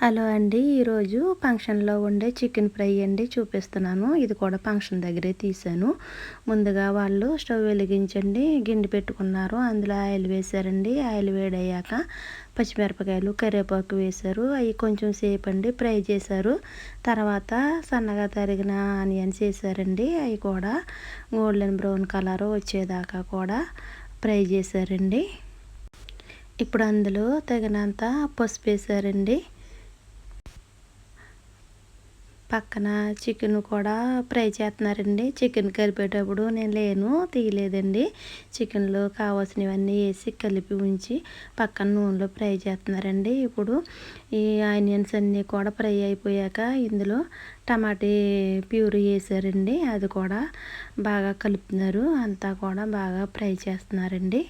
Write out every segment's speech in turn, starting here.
Hello అండి ఈరోజు ఫంక్షన్లో ఉండే చికెన్ ఫ్రై అండి చూపిస్తున్నాను. ఇది కూడా ఫంక్షన్ దగ్గరే తీసాను ముందుగా వాళ్ళు స్టవ్ వెలిగించండి గిన్నె పెట్టుకున్నారు. అందులో ఆయిల్ వేశారండి. ఆయిల్ వేడయ్యాక పచ్చిమిరపకాయలు కరివేపాకు వేశారు. అవి కొంచెం సేపు అండి ఫ్రై చేశారు. తర్వాత సన్నగా తరిగిన ఆనియన్స్ వేసారండి అవి కూడా గోల్డెన్ బ్రౌన్ కలర్ వచ్చేదాకా కూడా ఫ్రై చేశారండి. ఇప్పుడు అందులో తగినంత పసుపు వేసారండి పక్కన చికెన్ కూడా ఫ్రై చేస్తున్నారండి. చికెన్ కలిపేటప్పుడు నేను లేను తీయలేదండి. చికెన్లో కావాల్సినవన్నీ వేసి కలిపి ఉంచి పక్కన నూనెలో ఫ్రై చేస్తున్నారండి. ఇప్పుడు ఈ ఆనియన్స్ అన్నీ కూడా ఫ్రై అయిపోయాక ఇందులో టమాటీ ప్యూరీ వేసారండి. అది కూడా బాగా కలుపుతున్నారు. అంతా కూడా బాగా ఫ్రై చేస్తున్నారండి.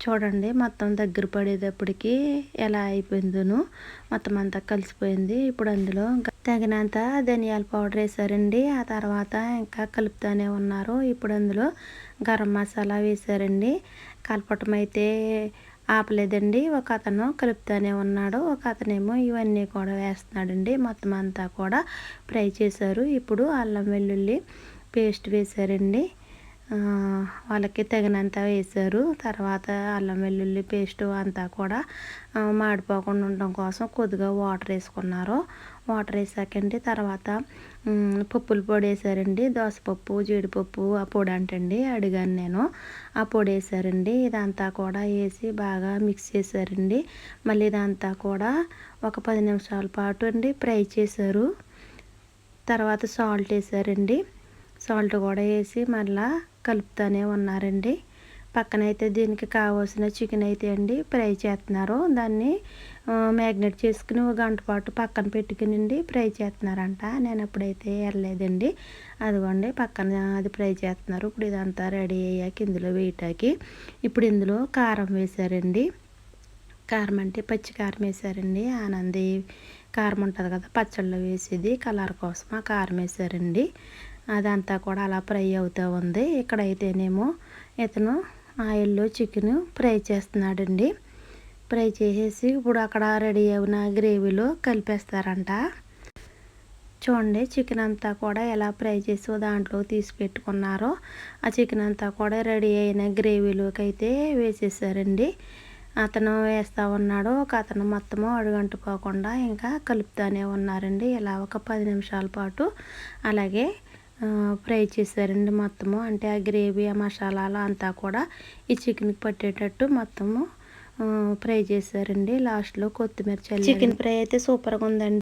చూడండి మొత్తం దగ్గర పడేటప్పటికి ఎలా అయిపోయిందోను మొత్తం అంతా కలిసిపోయింది. ఇప్పుడు అందులో తగినంత ధనియాల పౌడర్ వేసారండి. ఆ తర్వాత ఇంకా కలుపుతూనే ఉన్నారు. ఇప్పుడు అందులో గరం మసాలా వేసారండి. కలపటం అయితే ఆపలేదండి. ఒక అతను కలుపుతూనే ఉన్నాడు. ఒక అతనేమో ఇవన్నీ కూడా వేస్తున్నాడండి. మొత్తం అంతా కూడా ఫ్రై చేశారు. ఇప్పుడు అల్లం వెల్లుల్లి పేస్ట్ వేశారండి వాళ్ళకి తగినంత వేశారు తర్వాత అల్లం వెల్లుల్లి పేస్ట్ అంతా కూడా మాడిపోకుండా ఉండడం కోసం కొద్దిగా వాటర్ వేసుకున్నారు. వాటర్ వేసాకండి. తర్వాత పప్పుల పొడి వేసారండి. దోసపప్పు జీడిపప్పు ఆ పొడి అంటండి. అడిగాను నేను. ఆ పొడి వేసారండి. ఇదంతా కూడా వేసి బాగా మిక్స్ చేశారండి మళ్ళీ ఇదంతా కూడా ఒక పది నిమిషాల పాటు అండి ఫ్రై చేశారు. తర్వాత సాల్ట్ వేసారండి. సాల్ట్ కూడా వేసి మళ్ళీ కలుపుతూనే ఉన్నారండి. పక్కనైతే దీనికి కావాల్సిన చికెన్ అయితే అండి ఫ్రై చేస్తున్నారు. దాన్ని మ్యాగ్నెట్ చేసుకుని ఒక గంట పాటు పక్కన పెట్టుకుని ఫ్రై చేస్తున్నారంట. నేను అప్పుడైతే వెళ్ళలేదండి అదిగోండి పక్కన అది ఫ్రై చేస్తున్నారు. ఇప్పుడు ఇదంతా రెడీ అయ్యాక ఇందులో వేయటాకి ఇప్పుడు ఇందులో కారం వేశారండి. కారం అంటే పచ్చి కారం వేశారండి. ఆనంది కారం ఉంటుంది కదా పచ్చళ్ళు వేసేది. కలర్ కోసం ఆ కారం వేశారండి. అదంతా కూడా అలా ఫ్రై అవుతూ ఉంది. ఇక్కడైతేనేమో ఇతను ఆయిల్లో చికెన్ ఫ్రై చేస్తున్నాడండి. ఫ్రై చేసేసి ఇప్పుడు అక్కడ రెడీ అయిన గ్రేవీలో కలిపేస్తారంట. చూడండి చికెన్ అంతా కూడా ఎలా ఫ్రై చేసి దాంట్లో తీసి పెట్టుకున్నారో. ఆ చికెన్ అంతా కూడా రెడీ అయిన గ్రేవీలోకి అయితే వేసేసారండి. అతను వేస్తూ ఉన్నాడు ఒక అతను మొత్తము అడుగంటుకోకుండా ఇంకా కలుపుతూనే ఉన్నారండి. ఇలా ఒక పది నిమిషాల పాటు. అలాగే ఫ్రై చేశారండి మొత్తము. అంటే ఆ గ్రేవీ ఆ మసాలాలు అంతా కూడా ఈ చికెన్కి పట్టేటట్టు మొత్తము ఫ్రై చేశారండి. లాస్ట్లో కొత్తిమీర చల్లి చికెన్ ఫ్రై అయితే సూపర్గా ఉందండి.